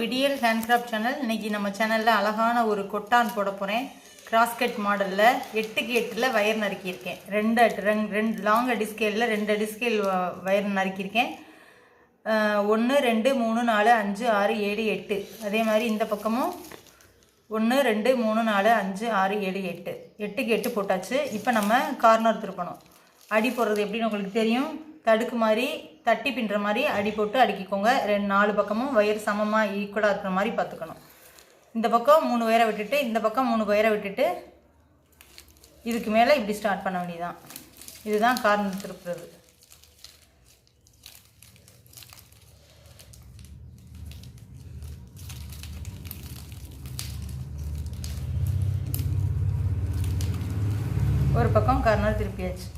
விடியல் handcraft channel இன்றைக்கி நம்ம சேனலில் அழகான ஒரு கொட்டான் போட போகிறேன் கிராஸ்கட் மாடலில் எட்டுக்கு எட்டில் வயர் நறுக்கியிருக்கேன். ரெண்டு அடி- ரெண்டு ரெண்டு லாங் அடி ஸ்கேலில் ரெண்டு அடி ஸ்கேல் வயர் நறுக்கியிருக்கேன். ஒன்று ரெண்டு மூணு நாலு அஞ்சு ஆறு ஏழு எட்டு. அதே மாதிரி இந்த பக்கமும் ஒன்று ரெண்டு மூணு நாலு அஞ்சு ஆறு ஏழு எட்டு. எட்டுக்கு எட்டு போட்டாச்சு. இப்போ நம்ம கார்னர் திருப்பணும். அடி போடுறது எப்படின்னு உங்களுக்கு தெரியும். தடுக்கு மாதிரி தட்டி பின்னுற மாதிரி அடி போட்டு அடுக்கிக்கோங்க. ரெண்டு நாலு பக்கமும் ஒயர் சமமாக ஈக்குவலாக இருக்கிற மாதிரி பார்த்துக்கணும். இந்த பக்கம் மூணு ஒயரை விட்டுட்டு இந்த பக்கம் மூணு ஒயரை விட்டுட்டு இதுக்கு மேலே இப்படி ஸ்டார்ட் பண்ண வேண்டியதான் இதுதான் கார்னர் திருப்புறது. ஒரு பக்கம் கார்னர் திருப்பியாச்சு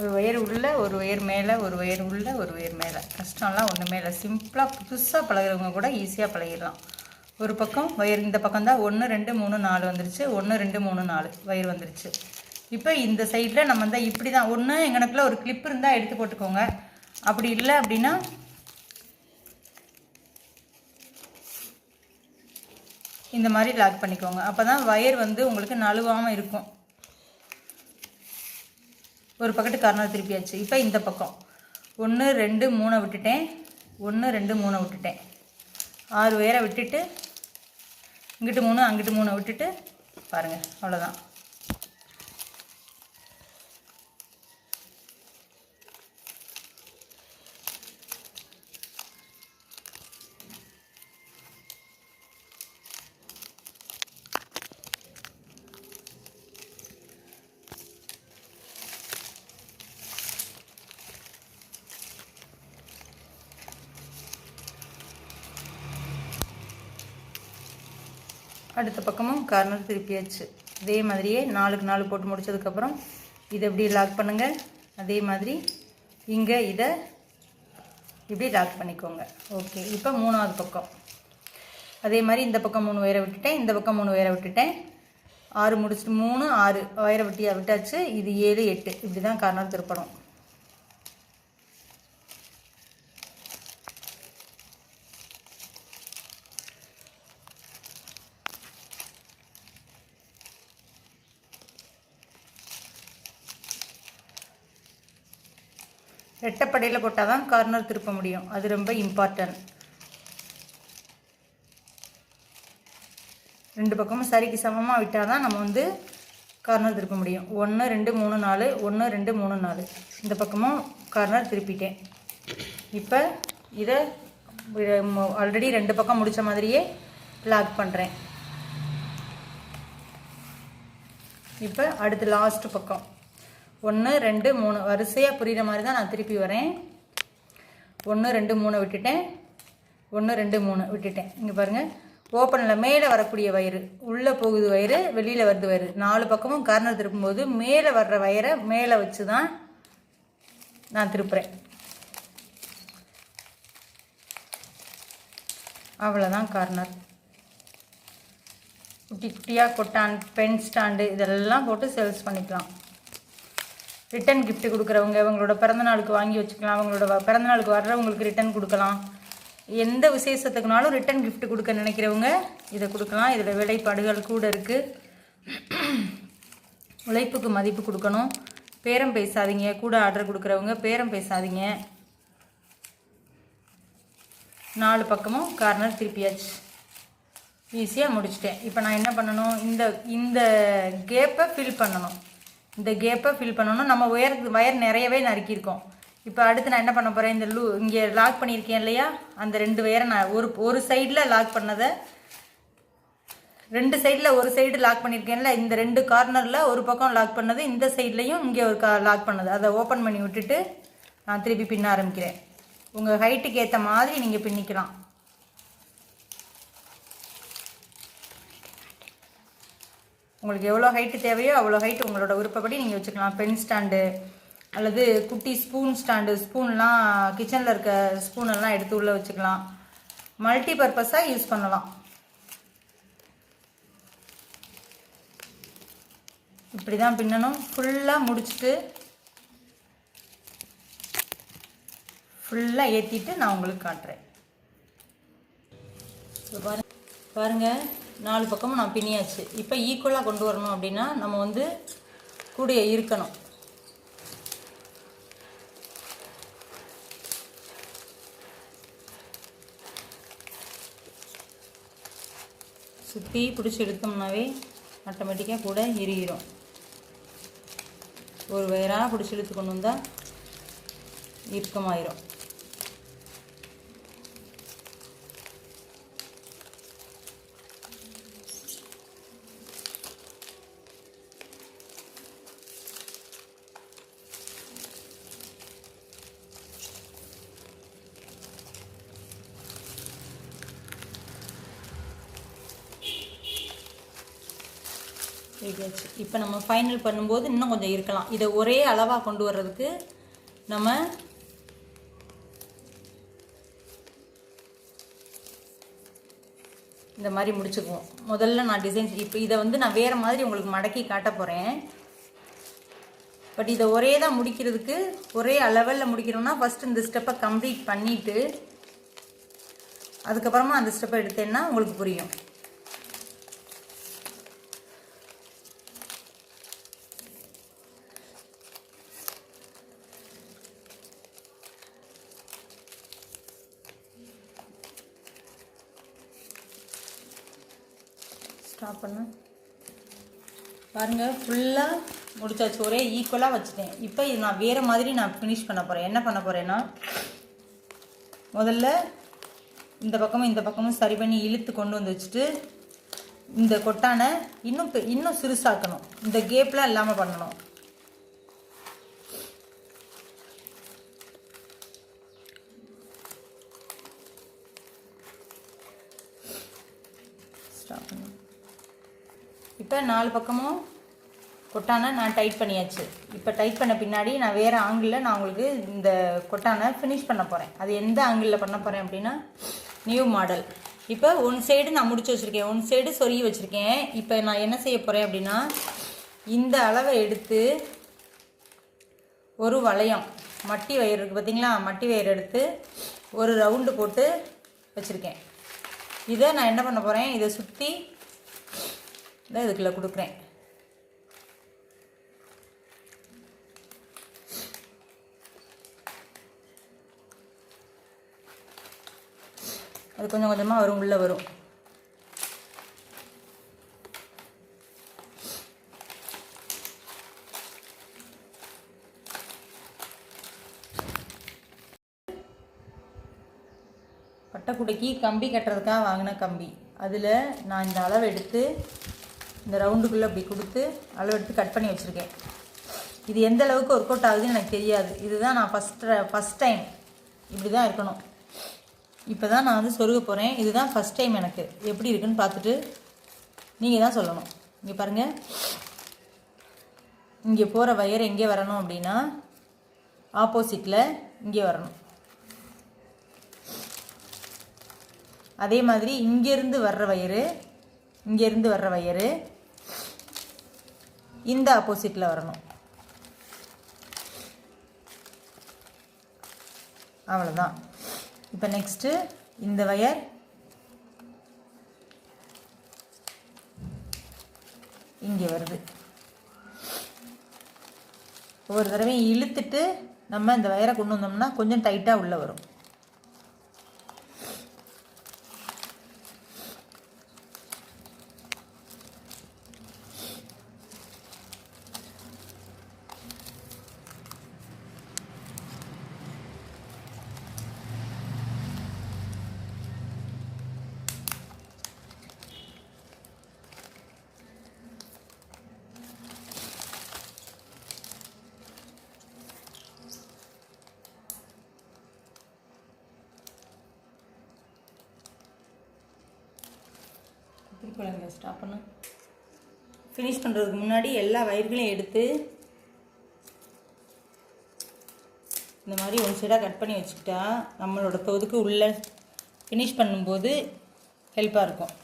ஒரு ஒயர் உள்ள ஒரு ஒயர் மேலே ஒரு ஒயர் உள்ள ஒரு ஒயர் மேலே. கஷ்டம்லாம் ஒன்றுமே இல்லை சிம்பிளாக புதுசாக பழகுறவங்க கூட ஈஸியாக பழகிடலாம். ஒரு பக்கம் ஒயர் இந்த பக்கம் தான். ஒன்று ரெண்டு மூணு நாலு வந்துருச்சு. ஒன்று ரெண்டு மூணு நாலு ஒயர் வந்துருச்சு. இப்போ இந்த சைடில் நம்ம தான் இப்படி தான். ஒன்று எங்கனக்குள்ள ஒரு கிளிப் இருந்தால் எடுத்து போட்டுக்கோங்க. அப்படி இல்லை அப்படின்னா இந்த மாதிரி லாக் பண்ணிக்கோங்க. அப்போ தான் ஒயர் வந்து உங்களுக்கு நழுவாமல் இருக்கும். ஒரு பக்கத்து கார்னர் திருப்பியாச்சு இப்போ இந்த பக்கம். ஒன்று ரெண்டு மூணை விட்டுட்டேன். ஒன்று ரெண்டு மூணை விட்டுட்டேன். ஆறு உயரை விட்டுட்டு இங்கிட்டு மூணு அங்கிட்டு மூணை விட்டுட்டு பாருங்கள் அவ்வளோதான் அடுத்த பக்கமும் கார்னர் திருப்பியாச்சு. அதே மாதிரியே நாலுக்கு நாலு போட்டு முடிச்சதுக்கப்புறம் இதை இப்படி லாக் பண்ணுங்கள் அதே மாதிரி இங்கே இதை இப்படி லாக் பண்ணிக்கோங்க. ஓகே இப்போ மூணாவது பக்கம். அதே மாதிரி இந்த பக்கம் மூணு உயர விட்டுட்டேன் இந்த பக்கம் மூணு உயர விட்டுட்டேன். ஆறு முடிச்சுட்டு மூணு ஆறு உயர வெட்டியாக விட்டாச்சு. இது ஏழு எட்டு. இப்படி தான் கார்னர் திருப்பணும். ரெட்டைப்படையில் போட்டால் தான் கார்னர் திருப்ப முடியும். அது ரொம்ப இம்பார்ட்டன்ட் ரெண்டு பக்கமும் சரிக்கு சமமாக விட்டால் தான் நம்ம வந்து கார்னர் திருப்ப முடியும். ஒன்று ரெண்டு மூணு நாலு ஒன்று ரெண்டு மூணு நாலு. இந்த பக்கமும் கார்னர் திருப்பிட்டேன். இப்போ இதை ஆல்ரெடி ரெண்டு பக்கம் முடித்த மாதிரியே லாக் பண்ணுறேன் இப்போ அடுத்து லாஸ்ட் பக்கம். ஒன்று ரெண்டு மூணு. வரிசையாக புரிகிற மாதிரி தான் நான் திருப்பி வரேன். ஒன்று ரெண்டு மூணு விட்டுட்டேன். ஒன்று ரெண்டு மூணு விட்டுட்டேன். இங்கே பாருங்கள் ஓப்பனில் மேலே வரக்கூடிய வயிறு உள்ளே போகுது வயிறு வெளியில் வருது வயிறு. நாலு பக்கமும் கார்னர் திருப்பும்போது மேலே வர்ற வயரை மேலே வச்சு தான் நான் திருப்புறேன். அவ்வளோதான் கார்னர் குட்டி குட்டியாக கொட்டான் பென் ஸ்டாண்டு இதெல்லாம் போட்டு சேல்ஸ் பண்ணிக்கலாம். ரிட்டன் கிஃப்ட் கொடுக்குறவங்க இவங்களோட பிறந்தநாளுக்கு வாங்கி வச்சுக்கலாம் அவங்களோட பிறந்தநாளுக்கு வர்றவங்களுக்கு ரிட்டன் கொடுக்கலாம். எந்த விசேஷத்துக்குனாலும் ரிட்டன் கிஃப்ட் கொடுக்க நினைக்கிறவங்க இதை கொடுக்கலாம். இதில் விலைப்பாடுகள் கூட இருக்குது உழைப்புக்கு மதிப்பு கொடுக்கணும். பேரம் பேசாதீங்க. கூட ஆர்டர் கொடுக்குறவங்க பேரம் பேசாதீங்க. நாலு பக்கமும் கார்னர் திருப்பியாச்சு. ஈஸியாக முடிச்சிட்டேன். இப்போ நான் என்ன பண்ணணும்? இந்த இந்த கேப்பை ஃபில் பண்ணணும். இந்த கேப்பை ஃபில் பண்ணணும். நம்ம உயர் வயர் நிறையவே நறுக்கியிருக்கோம். இப்போ அடுத்து நான் என்ன பண்ண போகிறேன் இந்த லூ இங்கே லாக் பண்ணியிருக்கேன் இல்லையா? அந்த ரெண்டு வயரை நான் ஒரு ஒரு சைடில் லாக் பண்ணதை ரெண்டு சைடில் ஒரு சைடு லாக் பண்ணியிருக்கேன்ல இந்த ரெண்டு கார்னரில் ஒரு பக்கம் லாக் பண்ணது இந்த சைட்லேயும் இங்கே ஒரு கா லாக் பண்ணது. அதை ஓப்பன் பண்ணி விட்டுட்டு நான் திருப்பி பின்ன ஆரம்பிக்கிறேன். உங்கள் ஹைட்டுக்கு ஏற்ற மாதிரி நீங்கள் பின்னிக்கலாம். உங்களுக்கு எவ்வளோ ஹைட்டு தேவையோ அவ்வளோ ஹைட் உங்களோட விருப்பப்படி நீங்கள் வச்சுக்கலாம். பென் ஸ்டாண்டு அல்லது குட்டி ஸ்பூன் ஸ்டாண்டு ஸ்பூன்லாம் கிச்சனில் இருக்க ஸ்பூனெல்லாம் எடுத்து உள்ளே வச்சுக்கலாம். மல்டி பர்பஸாக யூஸ் பண்ணலாம். இப்படி தான் பின்னணும். ஃபுல்லாக முடிச்சுட்டு ஃபுல்லாக ஏற்றிட்டு நான் உங்களுக்கு காட்டுறேன். பாருங்கள் நாலு பக்கமும் நான் பின்னியாச்சு. இப்போ ஈக்குவலாக கொண்டு வரணும் அப்படின்னா நம்ம வந்து கூடைய இருக்கணும் சுற்றி பிடிச்சி எடுத்தோம்னாவே ஆட்டோமேட்டிக்காக கூட எரியிரும். ஒரு வயராக பிடிச்சி இழுத்து கொண்டு வந்தால் இறுக்கமாயிரும். இருக்காச்சு இப்போ நம்ம ஃபைனல் பண்ணும்போது இன்னும் கொஞ்சம் இருக்கலாம். இதை ஒரே அளவாக கொண்டு வர்றதுக்கு நம்ம இந்த மாதிரி முடிச்சுக்குவோம். முதல்ல நான் டிசைன் இப்போ இதை வந்து நான் வேறு மாதிரி உங்களுக்கு மடக்கி காட்ட போகிறேன் பட் இதை ஒரே தான் முடிக்கிறதுக்கு ஒரே அளவில் முடிக்கணும்னா ஃபஸ்ட்டு இந்த ஸ்டெப்பை கம்ப்ளீட் பண்ணிவிட்டு அதுக்கப்புறமா அந்த ஸ்டெப்பை எடுத்தேன்னா உங்களுக்கு புரியும் ஸ்டாப் பண்ணு பாருங்கள் ஃபுல்லாக முடிச்சாச்சு. ஒரே ஈக்குவலாக வச்சுட்டேன். இப்போ இது நான் வேறு மாதிரி நான் ஃபினிஷ் பண்ண போகிறேன் என்ன பண்ண போகிறேன்னா முதல்ல இந்த பக்கமும் இந்த பக்கமும் சரி பண்ணி இழுத்து கொண்டு வந்து வச்சுட்டு இந்த கொட்டானை இன்னும் இன்னும் சிறுசாக்கணும் இந்த கேப்லாம் இல்லாமல் பண்ணணும் ஸ்டாப் பண்ணு இப்போ நாலு பக்கமும் கொட்டானை நான் டைட் பண்ணியாச்சு. இப்போ டைட் பண்ண பின்னாடி நான் வேறு ஆங்கிளில் நான் உங்களுக்கு இந்த கொட்டானை ஃபினிஷ் பண்ண போகிறேன் அது எந்த ஆங்கிளில் பண்ண போகிறேன் அப்படின்னா நியூ மாடல் இப்போ ஒன் சைடு நான் முடிச்சு வச்சுருக்கேன். ஒன் சைடு சொருகி வச்சுருக்கேன். இப்போ நான் என்ன செய்ய போகிறேன் அப்படின்னா இந்த அளவை எடுத்து ஒரு வளையம் மட்டி வயிறு இருக்குது பார்த்தீங்களா மட்டி வயிறு எடுத்து ஒரு ரவுண்டு போட்டு வச்சுருக்கேன். இதை நான் என்ன பண்ண போகிறேன் இதை சுற்றி தான் இதுக்குள்ளே கொடுக்குறேன். அது கொஞ்சம் கொஞ்சமாக வரும் உள்ளே வரும். பட்டைக்குடைக்கு கம்பி கட்டுறதுக்காக வாங்கின கம்பி. அதில் நான் இந்த அளவு எடுத்து இந்த ரவுண்டுக்குள்ளே அப்படி கொடுத்து அளவு எடுத்து கட் பண்ணி வச்சுருக்கேன். இது எந்த அளவுக்கு ஒர்க் அவுட் ஆகுதுன்னு எனக்கு தெரியாது. இதுதான் நான் ஃபஸ்ட்டு ஃபஸ்ட் டைம் இப்படி தான் இருக்கணும். இப்போ தான் நான் வந்து சொருக போகிறேன் இதுதான் ஃபஸ்ட் டைம் எனக்கு. எப்படி இருக்குன்னு பார்த்துட்டு நீங்கள் தான் சொல்லணும். இங்கே பாருங்கள் இங்கே போகிற வயர் எங்கே வரணும் அப்படின்னா ஆப்போசிட்டில் இங்கே வரணும். அதே மாதிரி இங்கேருந்து வர்ற வயிறு இங்கேருந்து வர்ற வயிறு இந்த ஆப்போசிட்டில் வரணும். அவ்வளோதான் இப்போ நெக்ஸ்ட்டு இந்த வயர் இங்கே வருது. ஒவ்வொரு தடவையும் இழுத்துட்டு நம்ம இந்த வயரை கொண்டு வந்தோம்னா கொஞ்சம் டைட்டாக உள்ளே வரும். திருக்குழந்தை ஸ்டாப் பண்ணு. ஃபினிஷ் பண்ணுறதுக்கு முன்னாடி எல்லா வயிறுகளையும் எடுத்து இந்த மாதிரி ஒன் சைடாக கட் பண்ணி வச்சுக்கிட்டா நம்மளோட தொதுக்கு உள்ளே ஃபினிஷ் பண்ணும்போது ஹெல்ப்பாக இருக்கும்.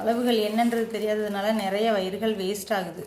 அளவுகள் என்னன்றது தெரியாததுனால நிறைய வயிறுகள் வேஸ்ட் ஆகுது.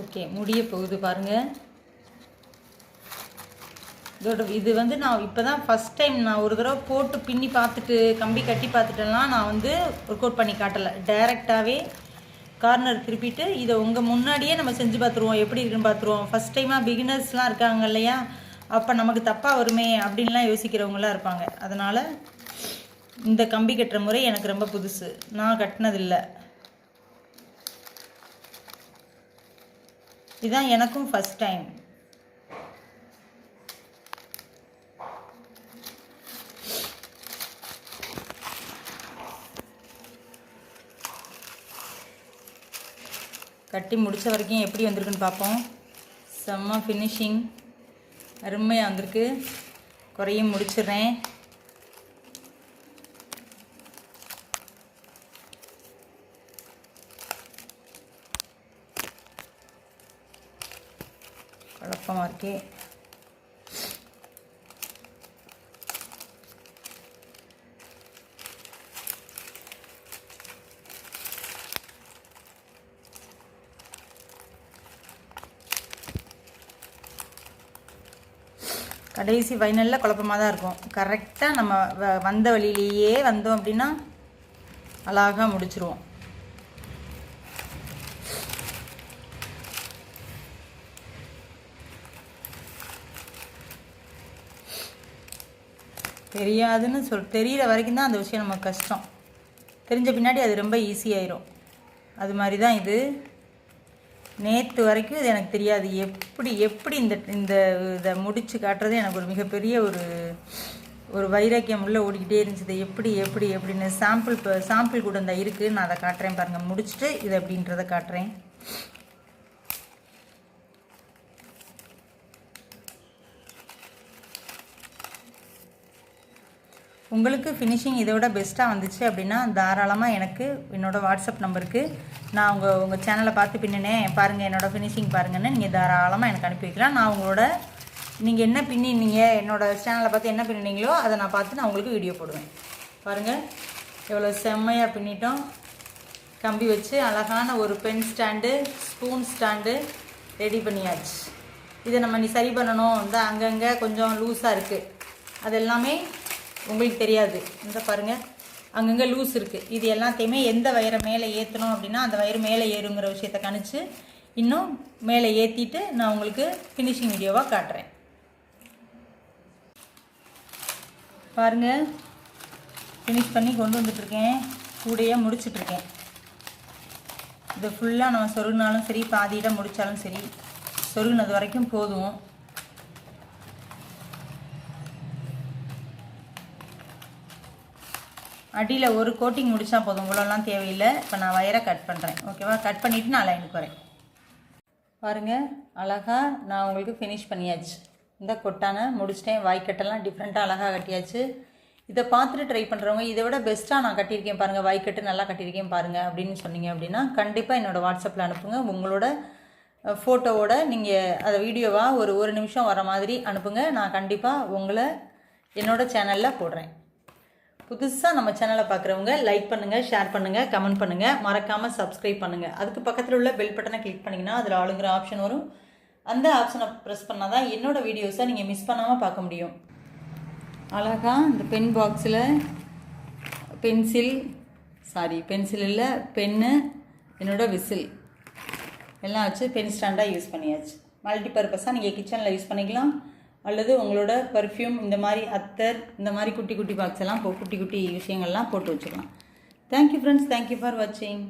ஓகே முடிய போகுது பாருங்க. இதோட இது வந்து நான் இப்போ தான் ஃபஸ்ட் டைம் நான் ஒரு தடவை போட்டு பின்னி பார்த்துட்டு கம்பி கட்டி பார்த்துட்டேன்னா நான் வந்து ஒர்க் அவுட் பண்ணி காட்டலை. டைரெக்டாகவே கார்னர் திருப்பிட்டு இதை உங்கள் முன்னாடியே நம்ம செஞ்சு பார்த்துருவோம் எப்படி இருக்குன்னு பார்த்துருவோம். ஃபஸ்ட் டைமாக பிகினர்ஸ்லாம் இருக்காங்க இல்லையா? அப்போ நமக்கு தப்பாக வருமே அப்படின்லாம் யோசிக்கிறவங்களாம் இருப்பாங்க. அதனால் இந்த கம்பி கட்டுற முறை எனக்கு ரொம்ப புதுசு. நான் கட்டினதில்லை. இதுதான் எனக்கும் ஃபஸ்ட் டைம் கட்டி முடித்த வரைக்கும் எப்படி வந்திருக்குன்னு பார்ப்போம். செம்ம ஃபினிஷிங் அருமையாக வந்திருக்கு. குறையும் முடிச்சிடுறேன் குழப்பமாக இருக்கே கடைசி ஃபைனலில் குழப்பமாக தான் இருக்கும். கரெக்டாக நம்ம வ- வந்த வழியிலேயே வந்தோம் அப்படின்னா அழகாக முடிச்சிருவோம். தெரியாதுன்னு சொல் தெரியிற வரைக்கும் தான் அந்த விஷயம் நமக்கு கஷ்டம். தெரிஞ்ச பின்னாடி அது ரொம்ப ஈஸியாயிரும் அது மாதிரி தான் இது. நேற்று வரைக்கும் இது எனக்கு தெரியாது. எப்படி எப்படி இந்த இந்த இதை முடித்து காட்டுறது எனக்கு ஒரு மிகப்பெரிய ஒரு ஒரு வைராக்கியம் உள்ள ஓடிக்கிட்டே இருந்துச்சு. இதை எப்படி எப்படி எப்படின்னு சாம்பிள் இப்போ சாம்பிள் கூட இந்த இருக்குது நான் அதை காட்டுறேன் பாருங்கள் முடிச்சுட்டு இது அப்படின்றத காட்டுறேன். உங்களுக்கு ஃபினிஷிங் இதோட பெஸ்ட்டாக வந்துச்சு அப்படின்னா தாராளமாக எனக்கு என்னோடய வாட்ஸ்அப் நம்பருக்கு நான் உங்கள் உங்கள் சேனலை பார்த்து பின்னினேன் பாருங்கள் என்னோடய ஃபினிஷிங் பாருங்கன்னு நீங்கள் தாராளமாக எனக்கு அனுப்பி வைக்கலாம். நான் உங்களோட நீங்கள் என்ன பின்னினீங்க என்னோடய சேனலை பார்த்து என்ன பின்னினீங்களோ அதை நான் பார்த்து நான் உங்களுக்கு வீடியோ போடுவேன். பாருங்கள் எவ்வளோ செம்மையாக பின்னிட்டோம். கம்பி வச்சு அழகான ஒரு pen stand spoon stand ready பண்ணியாச்சு. இதை நம்ம நீ சரி பண்ணணும். இந்த அங்கங்கே கொஞ்சம் லூஸாக இருக்குது அது எல்லாமே உங்களுக்கு தெரியாது. இந்த பாருங்கள் அங்கங்கே லூஸ் இருக்குது இது எல்லாத்தையுமே எந்த வயரை மேலே ஏற்றணும் அப்படின்னா அந்த வயர் மேலே ஏறுங்கிற விஷயத்தை கணிச்சு இன்னும் மேலே ஏற்றிட்டு நான் உங்களுக்கு ஃபினிஷிங் வீடியோவாக காட்டுறேன். பாருங்கள் ஃபினிஷ் பண்ணி கொண்டு வந்துட்ருக்கேன் கூடையே முடிச்சிட்ருக்கேன் இது ஃபுல்லாக நம்ம சொருகினாலும் சரி பாதியிட முடித்தாலும் சரி சொருகினது வரைக்கும் போதும். அடியில் ஒரு கோட்டிங் முடித்தா போதும். இவ்வளோலாம் தேவையில்லை. இப்போ நான் வயரை கட் பண்ணுறேன் ஓகேவா கட் பண்ணிவிட்டு நான் லைனுக்கு வரேன். பாருங்கள் அழகாக நான் உங்களுக்கு ஃபினிஷ் பண்ணியாச்சு. இந்த கொட்டானை முடிச்சிட்டேன். வாய்க்கட்டெல்லாம் டிஃப்ரெண்ட்டாக அழகாக கட்டியாச்சு. இதை பார்த்துட்டு ட்ரை பண்ணுறவங்க இதை விட பெஸ்ட்டாக நான் கட்டியிருக்கேன் பாருங்கள் வாய்க்கட்டு நல்லா கட்டியிருக்கேன் பாருங்கள் அப்படின்னு சொன்னீங்க அப்படின்னா கண்டிப்பாக என்னோடய வாட்ஸ்அப்பில் அனுப்புங்க. உங்களோட ஃபோட்டோவோட நீங்கள் அதை வீடியோவாக ஒரு ஒரு நிமிஷம் வர மாதிரி அனுப்புங்க. நான் கண்டிப்பாக உங்களை என்னோடய சேனலில் போடுறேன். புதுசாக நம்ம சேனலை பார்க்குறவங்க லைக் பண்ணுங்கள் ஷேர் பண்ணுங்கள் கமெண்ட் பண்ணுங்கள் மறக்காமல் சப்ஸ்கிரைப் பண்ணுங்கள் அதுக்கு பக்கத்தில் உள்ள பெல் பட்டனை கிளிக் பண்ணிங்கன்னா அதில் ஆளுங்கிற ஆப்ஷன் வரும். அந்த ஆப்ஷனை ப்ரெஸ் பண்ணால் தான் என்னோடய வீடியோஸை நீங்கள் மிஸ் பண்ணாமல் பார்க்க முடியும். அழகாக இந்த பென் பாக்ஸில் பென்சில் சாரி பென்சில் இல்லை பென்னு என்னோட விசில். எல்லாம் வச்சு பென் ஸ்டாண்டாக யூஸ் பண்ணியாச்சு. மல்டி பர்பஸாக நீங்கள் கிச்சனில் யூஸ் பண்ணிக்கலாம். அல்லது உங்களோட பர்ஃப்யூம் இந்த மாதிரி அத்தர் இந்த மாதிரி குட்டி குட்டி பாக்ஸ் எல்லாம் போ குட்டி குட்டி விஷயங்கள்லாம் போட்டு வச்சுக்கலாம். தேங்க்யூ ஃப்ரெண்ட்ஸ் தேங்க்யூ ஃபார் வாட்சிங்